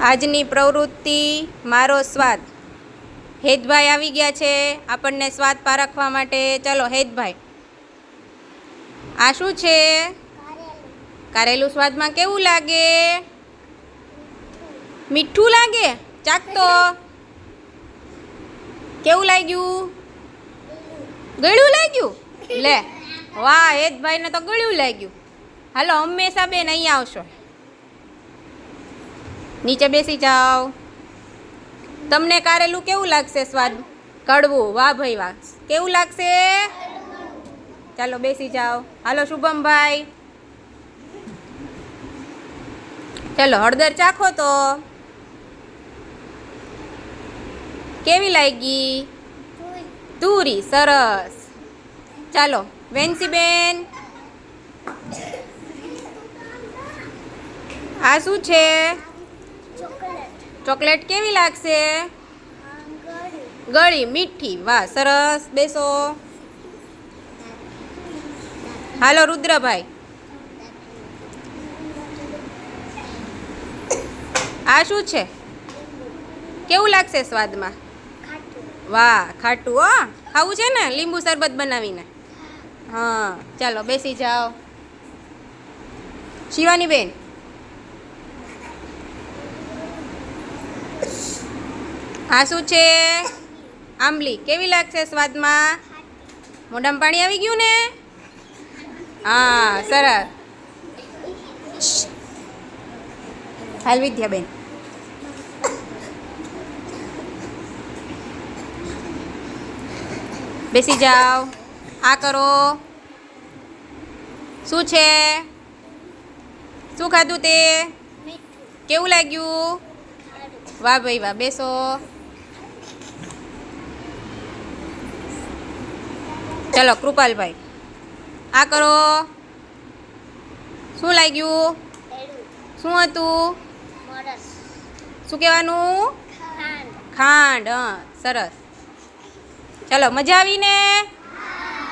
આજની પ્રવૃત્તિ મારો સ્વાદ. હેતભાઈ આવી ગયા છે. આપણને સ્વાદ પારખવા માટે. ચલો હેતભાઈ. આ શું છે? કારેલું. સ્વાદમાં કેવું લાગે? મીઠું લાગે? ચાક તો. કેવું લાગ્યું? ગળ્યું લાગ્યું? લે વાહ હેતભાઈને તો ગળ્યું લાગ્યું. હાલો હંમેશા બેન અહીંયા આવશો. નીચે બેસી જાઓ. તમને કારેલું કેવું લાગશે સ્વાદ? કડવું? વાહ ભાઈ વાહ. કેવું લાગશે? ચાલો બેસી જાઓ. હાલો શુભમભાઈ. ચાલો હળદર ચાખો તો. કેવી લાગી? તુરી સરસ. ચાલો, વેન્સીબેન. આ શું છે? ચોકલેટ કેવી લાગશે? ગળી, મીઠી. વાહ, સરસ. બેસો. હાલો, રુદ્રભાઈ. આ શું છે? કેવું લાગશે સ્વાદમાં? વાહ, ખાટું, હો. ખાવું છે ને? લીંબુ શરબત બનાવીને. હા, ચાલો, બેસી જાઓ. શિવાની બેન. આ શું છે? આંબલી કેવી લાગશે સ્વાદમાં? મોઢામાં પાણી આવી ગયું ને? હા સરસ. હાલ વિદ્યાબેન. બેસી જાઓ. આ કરો. શું છે? શું ખાધું તે? કેવું લાગ્યું? વાહ ભાઈ વાહ બેસો. ચલો કૃપાલભાઈ. આ કરો. શું લાગ્યું? શું હતું? શું કહેવાનું? ખાંડ. હા સરસ. ચલો મજા આવી ને